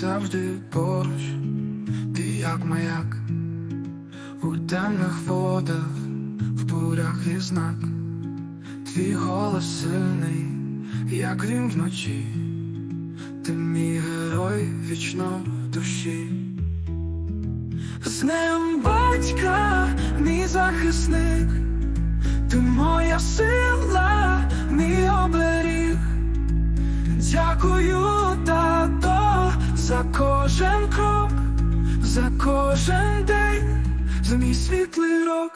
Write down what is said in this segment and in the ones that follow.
завжди поруч, ти як маяк, у темних водах, в бурях і знак, твій голос сильний, як грім вночі, ти мій герой вічно душі. З ним батька, мій захисник, ти моя сила, кожен крок, за кожен день, за мій світлий рок,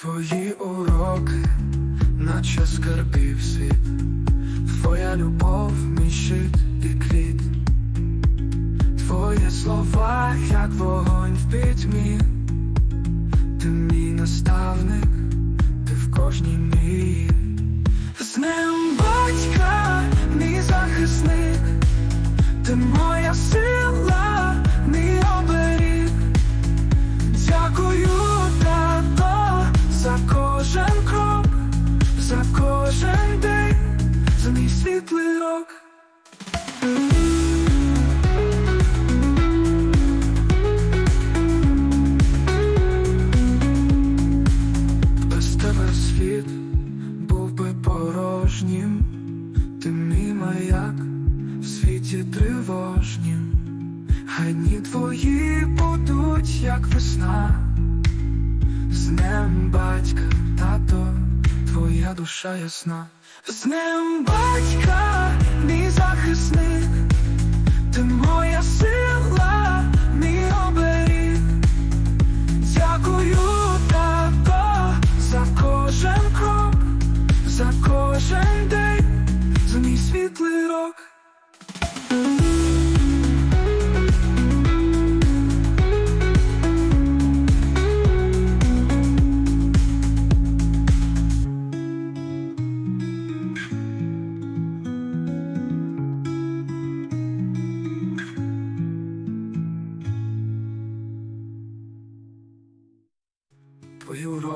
твої уроки, наче скарбів світ, твоя любов, мій щит і квіт, твої слова, як вогонь в пітьмі, ти мій наставник, ти в кожній мрії. Світ був би порожнім, ти мій маяк в світі тривожнім, хай дні твої будуть, як весна, з ним батька, тато, твоя душа ясна, з ним батька, мій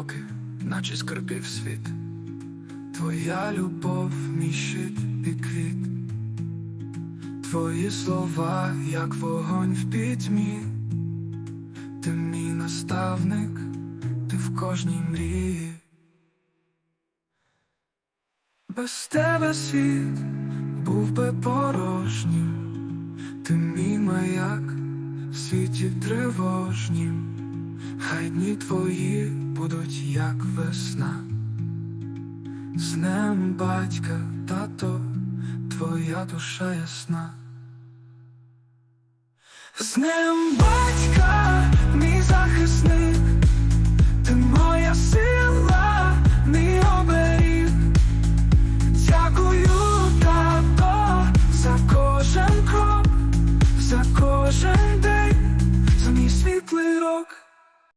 Уроки, наче скарбів світ, Твоя любов, мій щит і квіт, Твої слова, як вогонь в пітьмі, ти мій наставник, ти в кожній мрії. Без тебе світ був би порожнім, ти мій маяк в світі тривожнім. Хай дні твої будуть як весна. З ним батька, тато, твоя душа ясна. З ним батька, мій захисник,